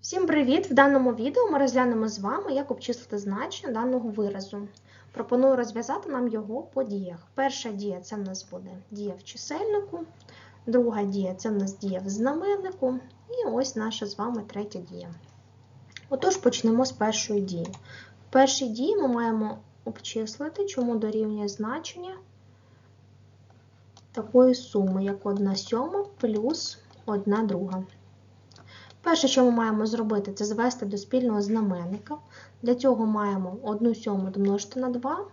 Всім привіт! В даному відео ми розглянемо з вами, як обчислити значення даного виразу. Пропоную розв'язати нам його по діях. Перша дія це в нас буде дія в чисельнику, друга дія це в нас дія в знаменнику, і ось наша з вами третя дія. Отож, почнемо з першої дії. В першій дії ми маємо обчислити, чому дорівнює значення такої суми, як 1 сьома плюс 1 друга. Перше, що ми маємо зробити, це звести до спільного знаменника. Для цього маємо 1 сьому домножити на 2,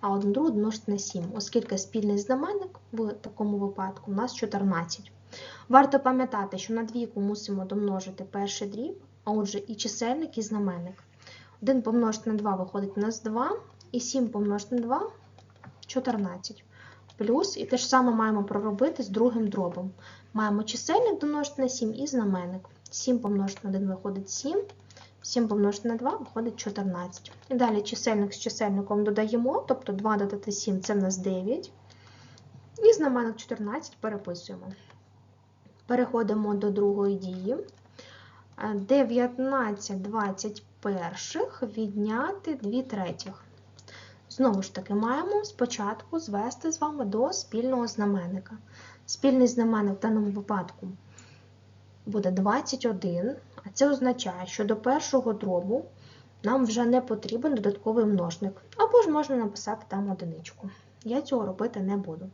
а 1 другу домножити на 7, оскільки спільний знаменник в такому випадку у нас 14. Варто пам'ятати, що на двійку мусимо домножити перший дріб, а отже і чисельник, і знаменник. 1 помножити на 2 виходить у нас 2, і 7 помножити на 2 14. Плюс, і те ж саме маємо проробити з другим дробом. Маємо чисельник домножити на 7 і знаменник. 7 помножити на 1 виходить 7, 7 помножити на 2 виходить 14. І далі чисельник з чисельником додаємо, тобто 2 додати 7 це в нас 9. І знаменник 14 переписуємо. Переходимо до другої дії. 19 21 відняти 2 третіх. Знову ж таки, маємо спочатку звести з вами до спільного знаменника. Спільний знаменник в даному випадку буде 21, а це означає, що до першого дробу нам вже не потрібен додатковий множник. Або ж можна написати там одиничку. Я цього робити не буду.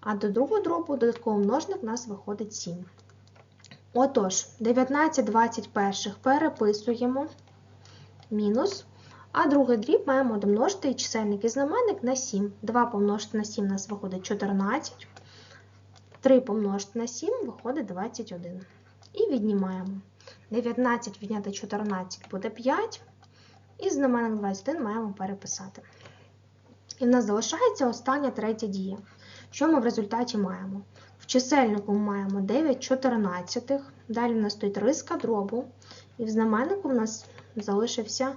А до другого дробу додатковий множник у нас виходить 7. Отож, 19 21 переписуємо мінус. А другий дріб маємо домножити і чисельник і знаменник на 7. 2 помножити на 7 у нас виходить 14. 3 помножити на 7 виходить 21. І віднімаємо. 19 відняти 14 буде 5. І знаменник 21 маємо переписати. І в нас залишається остання третя дія. Що ми в результаті маємо? В чисельнику ми маємо 9 14. Далі в нас стоїть риска дробу. І в знаменнику в нас залишився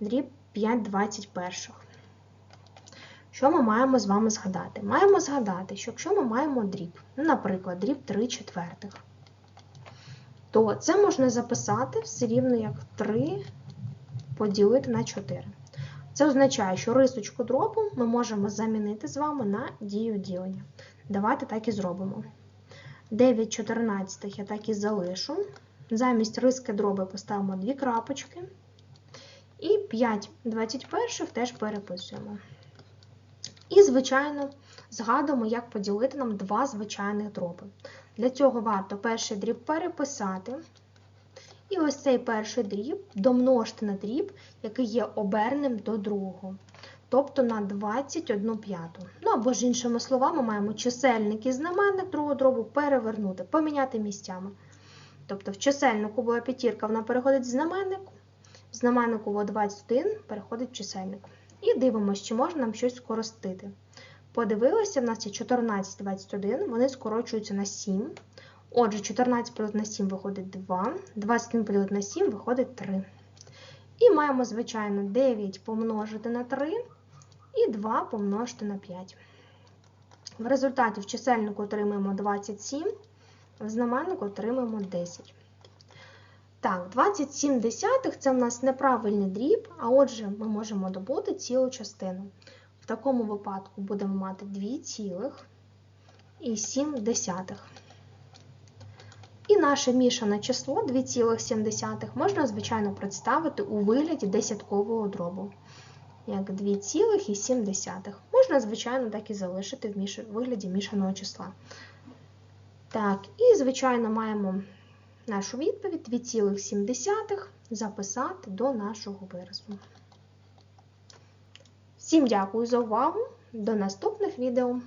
дріб 5 21. Що ми маємо з вами згадати? Маємо згадати, що якщо ми маємо дріб, ну, наприклад, дріб 3 четвертих, то це можна записати все рівно як 3 поділити на 4. Це означає, що рисочку дробу ми можемо замінити з вами на дію ділення. Давайте так і зробимо. 9 14 я так і залишу. Замість риски дроби поставимо дві крапочки. І 5 21 теж переписуємо. І, звичайно, згадуємо, як поділити нам два звичайних дроби. Для цього варто перший дріб переписати. І ось цей перший дріб домножити на дріб, який є оберним до другого. Тобто на 21 п'яту. Ну або ж іншими словами, маємо чисельник і знаменник другого дробу перевернути, поміняти місцями. Тобто в чисельнику була п'ятірка, вона переходить в знаменник, в знаменнику було 21 переходить в чисельник. І дивимося, чи можна нам щось скоростити. Подивилися, в нас є 14, 21, вони скорочуються на 7. Отже, 14 поділити на 7 виходить 2, 21 поділити на 7 виходить 3. І маємо, звичайно, 9 помножити на 3 і 2 помножити на 5. В результаті в чисельнику отримаємо 27, в знаменнику отримаємо 10. Так, 27 десятих це в нас неправильний дріб, а отже, ми можемо добути цілу частину. В такому випадку будемо мати 2 цілих і 7 десятих. І наше мішане число 2,7 можна, звичайно, представити у вигляді десяткового дробу. Як 2,7. Можна, звичайно, так і залишити в вигляді мішаного числа. Так, і, звичайно, маємо нашу відповідь 2,7 записати до нашого виразу. Всім дякую за увагу! До наступних відео!